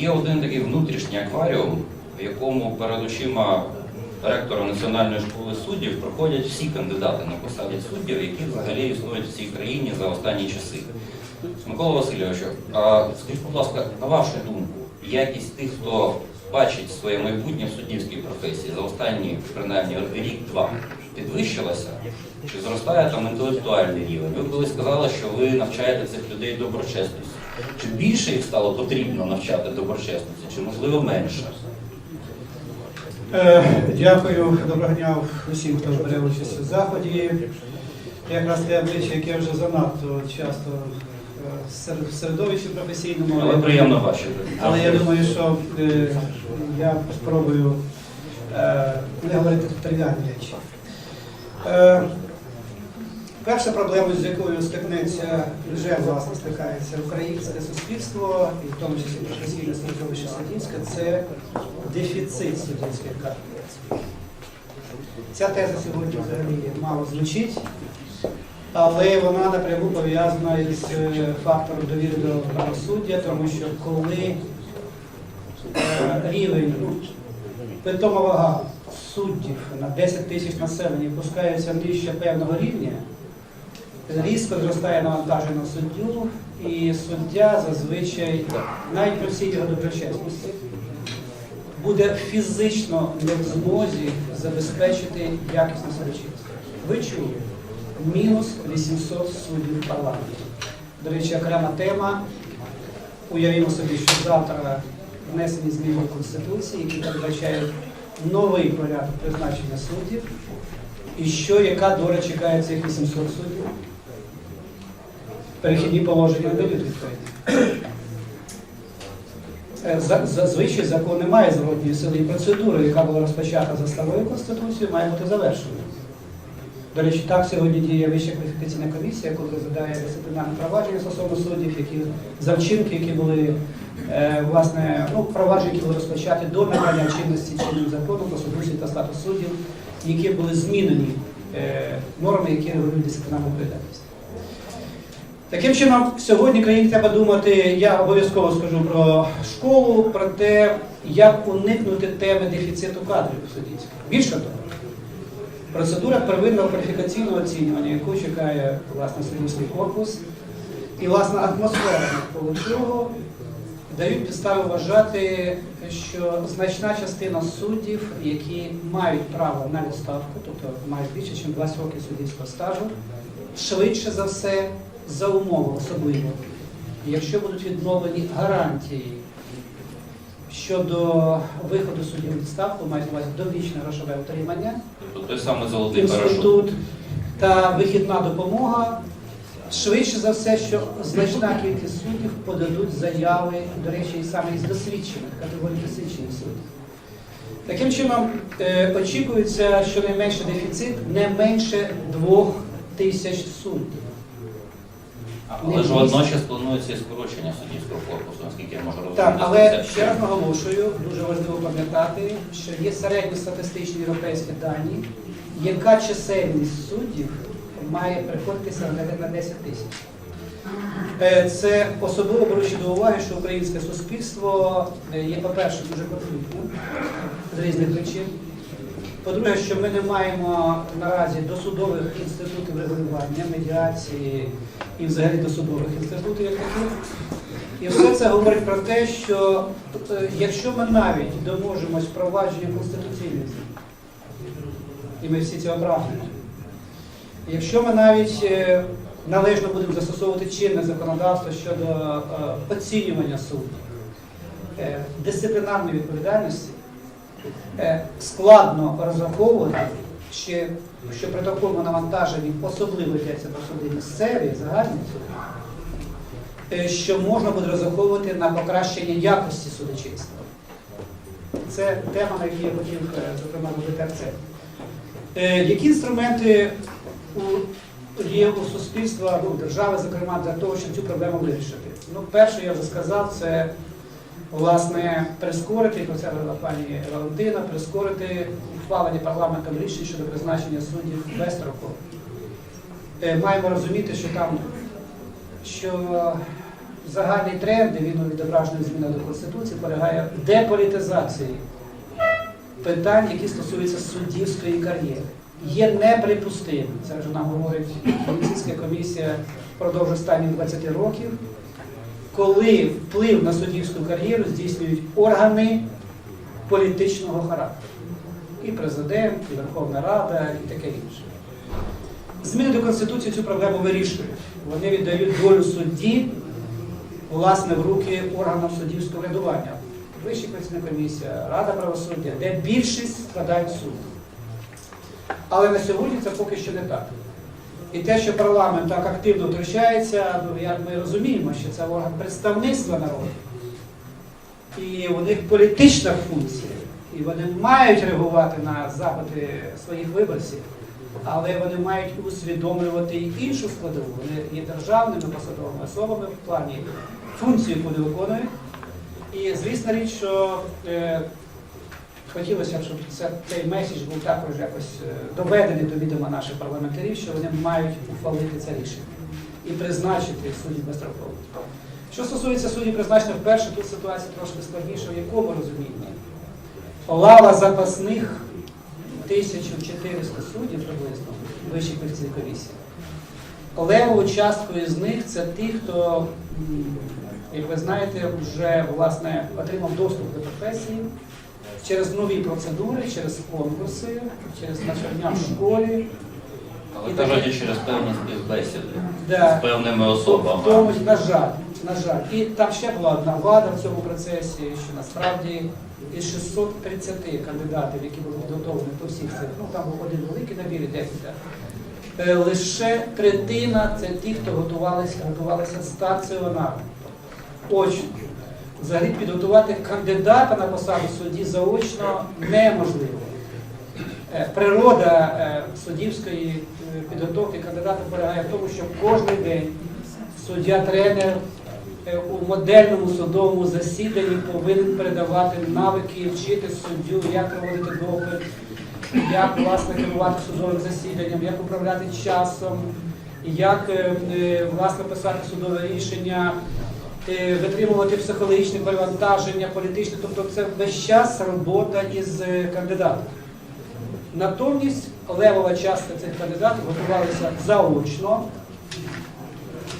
Є один такий внутрішній акваріум, в якому перед очима ректора Національної школи суддів проходять всі кандидати на посаді суддів, які взагалі існують в цій країні за останні часи. Микола Васильович, а скажіть, будь ласка, на вашу думку, якість тих, хто бачить своє майбутнє в суддівській професії за останні принаймні рік-два підвищилася? Чи зростає там інтелектуальний рівень? Ви колись сказали, що ви навчаєте цих людей доброчесності. Чи більше їх стало потрібно навчати доброчесності, чи можливо менше? Е, Дякую, доброго дня усім, хто бере участь у заході. Якраз те обличчя, яке вже занадто часто е, в середовищі професійному. Але приємно бачити. Але я думаю, що е, я спробую не говорити тривіальні речі. Перша проблема, з якою стикнеться, вже власне стикається українське суспільство, і в тому числі професійне середовище суддівське, це дефіцит суддівських кадр. Ця теза сьогодні взагалі мало звучить, але вона напряму пов'язана із е, фактором довіри до правосуддя, тому що коли е, рівень питома вага суддів на 10 тисяч населення опускається нижче певного рівня, різко зростає навантаження на суддю, і суддя зазвичай, навіть при всій його доброчесності, буде фізично не в змозі забезпечити якісне судочинство. Ви чули, мінус 800 суддів в парламенті. До речі, окрема тема. Уявімо собі, що завтра внесені зміни в Конституції, які передбачають новий порядок призначення суддів. І що, яка доля чекає цих 800 суддів? Перехідні положення дають відповіді. Е, Зазвичай закон не має зворотньої сили і процедура, яка була розпочата за старою конституцією, має бути завершеною. До речі, так сьогодні діє Вища кваліфікаційна комісія, коли розглядає дисциплінарне провадження стосовно суддів, які за вчинки, які були е, власне ну, провадження, які були розпочаті до набрання чинності чинним законом про суддівський та статус суддів, які були змінені е, норми, які регулюють дисциплінарну відповідальність. Таким чином, сьогодні країні треба думати, я обов'язково скажу про школу, про те, як уникнути теми дефіциту кадрів суддівських. Більше того, процедура первинного кваліфікаційного оцінювання, яку чекає власне суддівський корпус, і власне атмосфера навколо цього дають підстави вважати, що значна частина суддів, які мають право на відставку, тобто мають більше, ніж 20 років суддівського стажу, швидше за все, за умови особливо, якщо будуть відновлені гарантії щодо виходу суддів відставку, мають на увазі довічне грошове утримання, Тобто той самий золотий парашут. інститут та вихідна допомога. Швидше за все, що значна кількість суддів подадуть заяви, до речі, і саме із досвідчених, категорій досвідчених суддів. Таким чином, е, очікується щонайменше дефіцит не менше двох тисяч суддів. Але ж водночас планується і скорочення суддівського корпусу, наскільки я можу розуміти. Так, але ще раз наголошую, дуже важливо пам'ятати, що є середньостатистичні європейські дані, яка чисельність суддів має приходитися на- на 10 тисяч. Е, Це особливо беручи до уваги, що українське суспільство е, є, по-перше, дуже конфліктним з різних причин. По-друге, що ми не маємо наразі досудових інститутів регулювання, медіації і взагалі досудових інститутів як таких. І все це говорить про те, що е, якщо ми навіть доможемось впровадження конституційних змін, і ми всі цього прагнемо, якщо ми навіть е, належно будемо застосовувати чинне законодавство щодо е, оцінювання е, дисциплінарної відповідальності, складно розраховувати, чи, що при такому навантаженні особливо йдеться про суди місцеві, загальні суди, е, що можна буде розраховувати на покращення якості судочинства. Це тема, на якій я хотів, е, зокрема, робити акцент. Е, Які інструменти є у суспільства, ну, держави, зокрема, для того, щоб цю проблему вирішити? Ну, перше, я вже сказав, це власне прискорити, це говорила пані Валентина, прискорити ухвалення парламентом рішень щодо призначення суддів безстроково. Е, Маємо розуміти, що там що загальний тренд, він відображений зміни до Конституції, полягає в деполітизації питань, які стосуються суддівської кар'єри. Є неприпустимим, це вже нам говорить Венеційська комісія впродовж останніх 20 років, коли вплив на суддівську кар'єру здійснюють органи політичного характеру. І президент, і Верховна Рада, і таке інше. Зміни до Конституції цю проблему вирішують. Вони віддають долю судді власне в руки органам суддівського рядування. Вища Кваліфікаційна комісія, Рада правосуддя, де більшість складають суд. Але на сьогодні це поки що не так. І те, що парламент так активно втручається, ну, як ми розуміємо, що це орган представництва народу. І у них політична функція. І вони мають реагувати на запити своїх виборців, але вони мають усвідомлювати і іншу складову. Вони є державними посадовими особами в плані функції, яку вони виконують. І звісна річ, що е, хотілося б, щоб це, цей меседж був також якось е, доведений до відома наших парламентарів, що вони мають ухвалити це рішення і призначити суддів безстроково. Що стосується суддів, призначених вперше, тут ситуація трошки складніша, в якому розумінні. Лава запасних 1400 суддів приблизно Вищій кваліфікаційній комісії. Леву частку із них це ті, хто, як ви знаєте, вже власне отримав доступ до професії через нові процедури, через конкурси, через навчання в школі. Але кажуть, і через певні співбесіди Да. з певними особами. тому, на жаль, на жаль. І там ще була одна влада в цьому процесі, що насправді із 630 кандидатів, які були підготовлені по всіх цих, ну там був один великий набір і декілька. е, Лише третина це ті, хто готувалися, готувалися стаціонарно, очно. Взагалі підготувати кандидата на посаду судді заочно неможливо. Е, Природа е, суддівської е, підготовки кандидата полягає в тому, що кожен день суддя-тренер у модельному судовому засіданні повинен передавати навики, вчити суддю, як проводити допит, як власне керувати судовим засіданням, як управляти часом, як власне писати судове рішення, витримувати психологічне перевантаження, політичне, тобто це весь час робота із е, кандидатом. Натомість левова частка цих кандидатів готувалися заочно,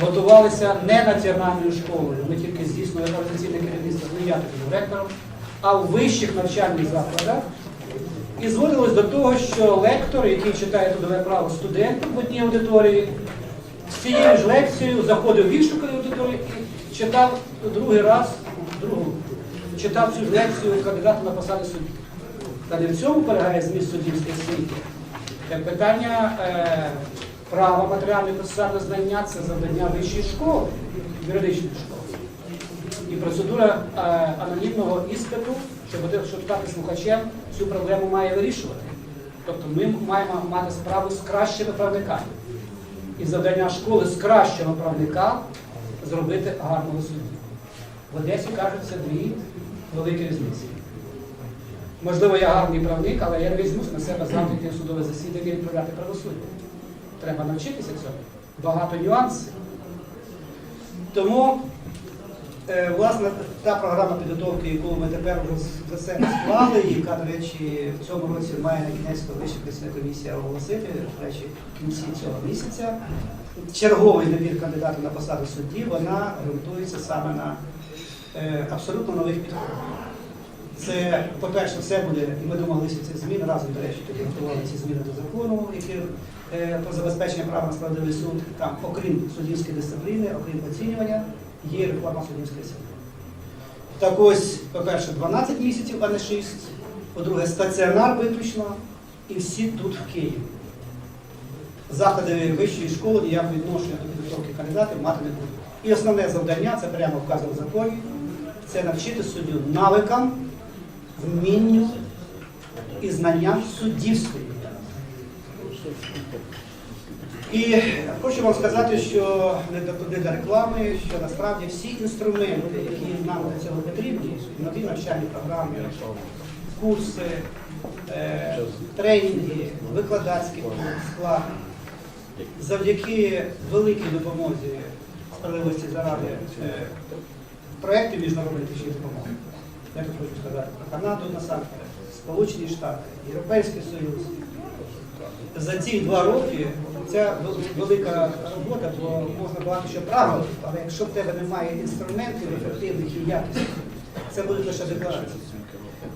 готувалися не національною школою, ми тільки здійснювали організаційне керівництво, не я тоді був ректором, а в вищих навчальних закладах. І зводилось до того, що лектор, який читає трудове право студентам в одній аудиторії, з цією ж лекцією заходив в іншу аудиторію читав другий раз, другу, читав цю лекцію кандидата на посаду судді. Та не в цьому полягає зміст суддівської освіти. Питання е, права матеріального і процесуального знання це завдання вищої школи, юридичної школи. І процедура е, анонімного іспиту, щоб стати слухачем, цю проблему має вирішувати. Тобто ми маємо мати справу з кращими правниками. І завдання школи з кращого правника зробити гарного суддю. В Одесі кажуть, це дві великі різниці. Можливо, я гарний правник, але я не візьмусь на себе в судове засідання і відправляти правосуддя. Треба навчитися цьому. Багато нюансів. Тому, е, власне, та програма підготовки, яку ми тепер вже за себе склали, яка, до речі, в цьому році має на кінець Вища комісія оголосити, до речі, в кінці цього місяця. Черговий набір кандидатів на посаду судді, вона ґрунтується саме на е, абсолютно нових підходах. Це, по-перше, все буде, і ми домоглися цих змін разом, до речі, тоді готували ці зміни до закону, які е, про забезпечення права на справедливий суд. Там, окрім суддівської дисципліни, окрім оцінювання, є реформа суддівської сили. Так ось, по-перше, 12 місяців, а не 6. По-друге, стаціонар виключно, і всі тут в Києві. Заходи вищої школи ніякого відношення до підготовки кандидатів мати не будуть. І основне завдання, це прямо вказано в законі, це навчити суддю навикам, вмінню і знанням суддівської. І хочу вам сказати, що не для реклами, що насправді всі інструменти, які нам для цього потрібні, нові навчальні програми, курси, е, тренінги, викладацький склад, завдяки великій допомозі справедливості заради е, проєктів міжнародної технічної допомоги. Я тут хочу сказати про Канаду насамперед, Сполучені Штати, Європейський Союз. За ці два роки ця велика робота, бо можна багато що правил, але якщо в тебе немає інструментів ефективних і якісних, це будуть лише декларації.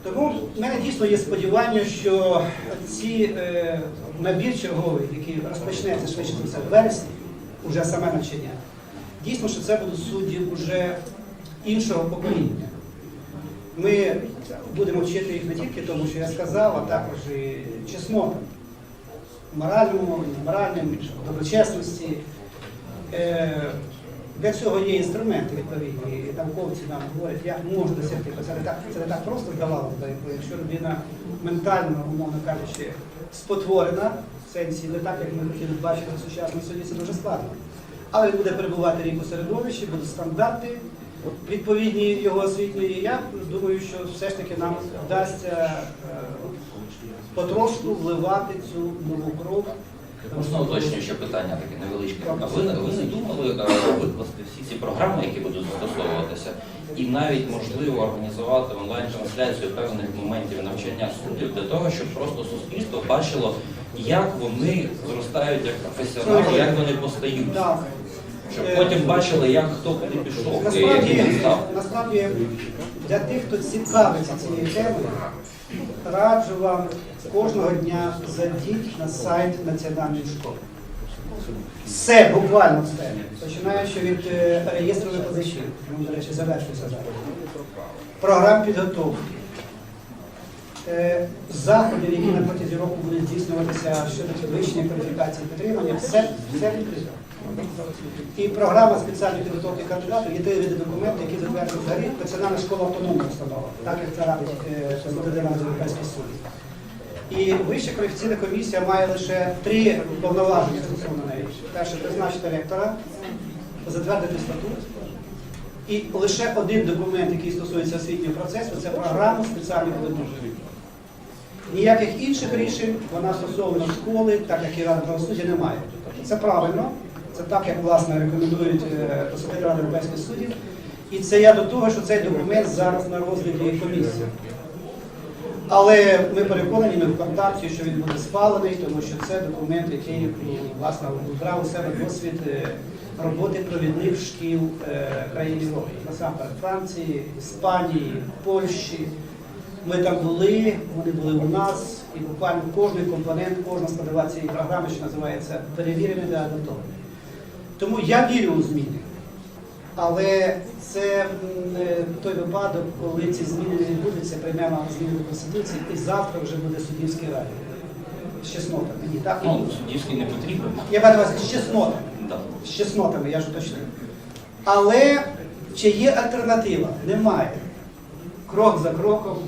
Тому в мене дійсно є сподівання, що ці е, набір черговий, який розпочнеться швидше за в вересні, уже саме навчання, дійсно, що це будуть судді вже іншого покоління. Ми будемо вчити їх не тільки тому, що я сказав, а також і чеснотам, моральному, моральним, доброчесності. Е, Для цього є інструменти відповідні. І науковці нам говорять, як можна досягти. Це не так, це не так просто здавалося, якщо людина ментально, умовно кажучи, спотворена, в сенсі не так, як ми хотіли бачити в сучасному суді, це дуже складно. Але він буде перебувати рік у середовищі, будуть стандарти відповідні його освітньої. Я думаю, що все ж таки нам вдасться е, потрошку вливати цю нову кров. Можна уточнююче питання таке невеличке. А ви, не- ви не думали е, викласти всі ці програми, які будуть застосовуватися, і навіть можливо організувати онлайн-трансляцію певних моментів навчання суддів для того, щоб просто суспільство бачило, як вони зростають як професіонали, як вони постають. Щоб потім бачили, як хто куди пішов і яким він став. насправді для тих, хто цікавиться цією темою, раджу вам кожного дня зайдіть на сайт Національної школи. Все, буквально все. Починаючи від е, реєстру викладачів, ну, до речі, завершується зараз. Програм підготовки. Е, Заходів, які на протязі року будуть здійснюватися щодо підвищення кваліфікації підтримання, все, все відкрито. І програма спеціальної підготовки кандидатів є три види документів, які затверджують взагалі Національна школа автономна установа, так як це радить е, Європейський суд. І Вища кваліфікаційна комісія має лише три повноваження стосовно. Перше призначити ректора, затвердити статут. І лише один документ, який стосується освітнього процесу, це програма спеціальної підготовки. Ніяких інших рішень вона стосовно школи, так як і Рада правосуддя, немає. Це правильно, це так, як власне рекомендують е, посадити Ради Європейських суддів. І це я до того, що цей документ зараз на розгляді комісії. Але ми переконані, ми в контакті, що він буде спалений, тому що це документ, який власне у себе досвід е, роботи провідних шкіл е, країн Європи, насамперед Франції, Іспанії, Польщі. Ми там були, вони були у нас, і буквально кожний компонент, кожна складова цієї програми, що називається перевірений та адаптований. Тому я вірю у зміни. Але це е, той випадок, коли ці зміни не відбудуться, приймемо зміни до Конституції, і завтра вже буде суддівський раді. З чеснотами. Ні, так? Ну, суддівський не потрібен. Я маю на увазі з чеснотами. Да. З чеснотами, я ж уточнив. Але чи є альтернатива? Немає. Крок за кроком,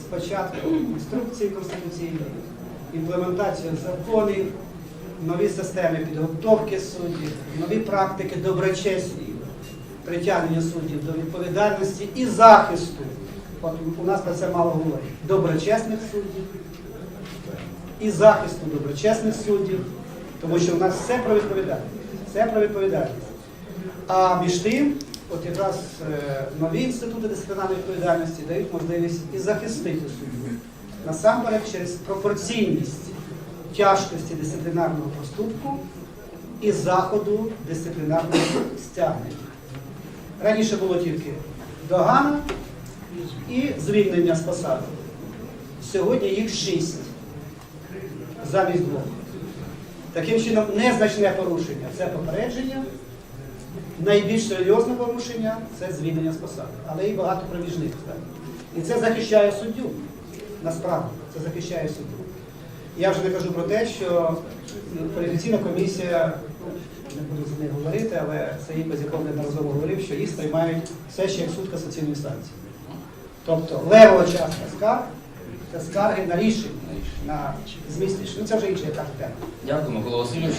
спочатку інструкції конституційної, імплементація законів, нові системи підготовки суддів, нові практики доброчесні, притягнення суддів до відповідальності і захисту. От у нас про це мало говорять. Доброчесних суддів і захисту доброчесних суддів, тому що в нас все про відповідальність. Все про відповідальність. А між тим, от якраз е, нові інститути дисциплінарної відповідальності дають можливість і захистити суддю. Насамперед через пропорційність тяжкості дисциплінарного проступку і заходу дисциплінарного стягнення. Раніше було тільки догана і звільнення з посади. Сьогодні їх шість замість двох. Таким чином, незначне порушення це попередження, найбільш серйозне порушення це звільнення з посади. Але і багато проміжних кстати. І це захищає суддю. Насправді, це захищає суддю. Я вже не кажу про те, що кваліфікаційна комісія, ну, не буду за них говорити, але є, з неодноразово говорив, що їх сприймають все ще як суд касаційної станції. Тобто левова частка скарг це скарги на рішення, на зміст рішення. Ну, це вже інша яка тема. Дякуємо, Микола Васильовичу.